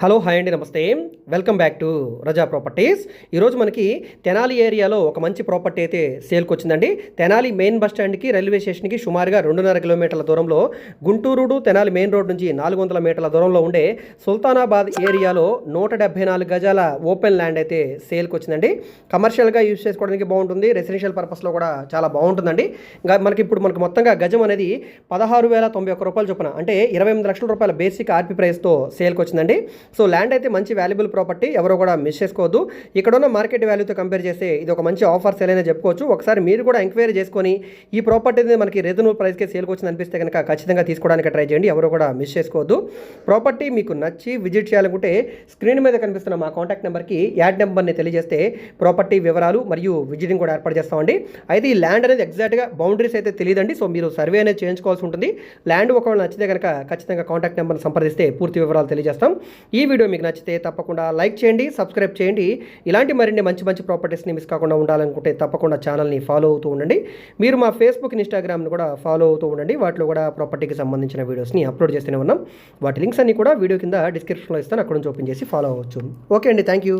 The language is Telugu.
హలో హాయ్ అండి నమస్తే. Welcome back to Raza properties ఈరోజు మనకి తెనాలి ఏరియాలో ఒక మంచి ప్రాపర్టీ అయితే సేల్కి వచ్చిందండి తెనాలి మెయిన్ బస్ స్టాండ్కి రైల్వే స్టేషన్కి సుమారుగా రెండున్నర కిలోమీటర్ల దూరంలో గుంటూరుడు తెనాలి మెయిన్ రోడ్ నుంచి నాలుగు వందల మీటర్ల దూరంలో ఉండే సుల్తానాబాద్ ఏరియాలో నూట డెబ్బై నాలుగు గజాల ఓపెన్ ల్యాండ్ అయితే సేల్కి వచ్చిందండి కమర్షియల్గా యూజ్ చేసుకోవడానికి బాగుంటుంది. రెసిడెన్షియల్ పర్పస్లో కూడా చాలా బాగుంటుందండి. ఇంకా మనకి ఇప్పుడు మనకి మొత్తంగా గజం అనేది పదహారు వేల తొంభై ఒక్క రూపాయలు చొప్పున అంటే ఇరవై ఎనిమిది లక్షల రూపాయల బేసిక్ ఆర్పీ ప్రైస్తో సేల్కి వచ్చిందండి సో ల్యాండ్ అయితే మంచి వాల్యుబుల్ ప్రాపర్టీ ఎవరో కూడా మిస్ చేసుకోవద్దు ఇక్కడ ఉన్న మార్కెట్ వాల్యూతో కంపేర్ చేస్తే ఇది ఒక మంచి ఆఫర్ సేల్ అయినా చెప్పుకోవచ్చు. ఒకసారి మీరు కూడా ఎంక్వైరీ చేసుకొని ఈ ప్రాపర్టీ అనేది మనకి రీజనబుల్ ప్రైస్కే సేల్కి వచ్చింది అనిపిస్తే కనుక ఖచ్చితంగా తీసుకోవడానికి ట్రై చేయండి ఎవరు కూడా మిస్ చేసుకోవద్దు ప్రాపర్టీ మీకు నచ్చి విజిట్ చేయాలనుకుంటే స్క్రీన్ మీద కనిపిస్తున్న మా కాంటాక్ట్ నెంబర్కి యాడ్ నెంబర్ని తెలియజేస్తే ప్రాపర్టీ వివరాలు మరియు విజిటింగ్ కూడా ఏర్పాటు చేస్తామండి. అయితే ఈ ల్యాండ్ అనేది ఎగ్జాక్ట్గా బౌండరీస్ అయితే తెలియదండి సో మీరు సర్వే అనేది చేయించుకోవాల్సి ఉంటుంది. ల్యాండ్ ఒకవేళ నచ్చితే కనుక ఖచ్చితంగా కాంటాక్ట్ నెంబర్ని సంప్రదిస్తే పూర్తి వివరాలు తెలియజేస్తాం. ఈ వీడియో మీకు నచ్చితే తప్పకుండా లైక్ చేయండి సబ్స్క్రైబ్ చేయండి. ఇలాంటి మరిన్ని మంచి మంచి ప్రాపర్టీస్ని మిస్ కాకుండా ఉండాలనుకుంటే తప్పకుండా ఛానల్ని ఫాలో అవుతూ ఉండండి. మీరు మా ఫేస్బుక్ ఇన్స్టాగ్రామ్ని కూడా ఫాలో అవుతూ ఉండండి. వాటిలో కూడా ప్రాపర్టీకి సంబంధించిన వీడియోస్ని అప్లోడ్ చేస్తూనే ఉన్నాం. వాటి లింక్స్ అన్ని కూడా వీడియో కింద డిస్క్రిప్షన్లో ఇస్తాను. అక్కడ నుంచి ఓపెన్ చేసి ఫాలో అవ్వచ్చు. ఓకే అండి. Thank you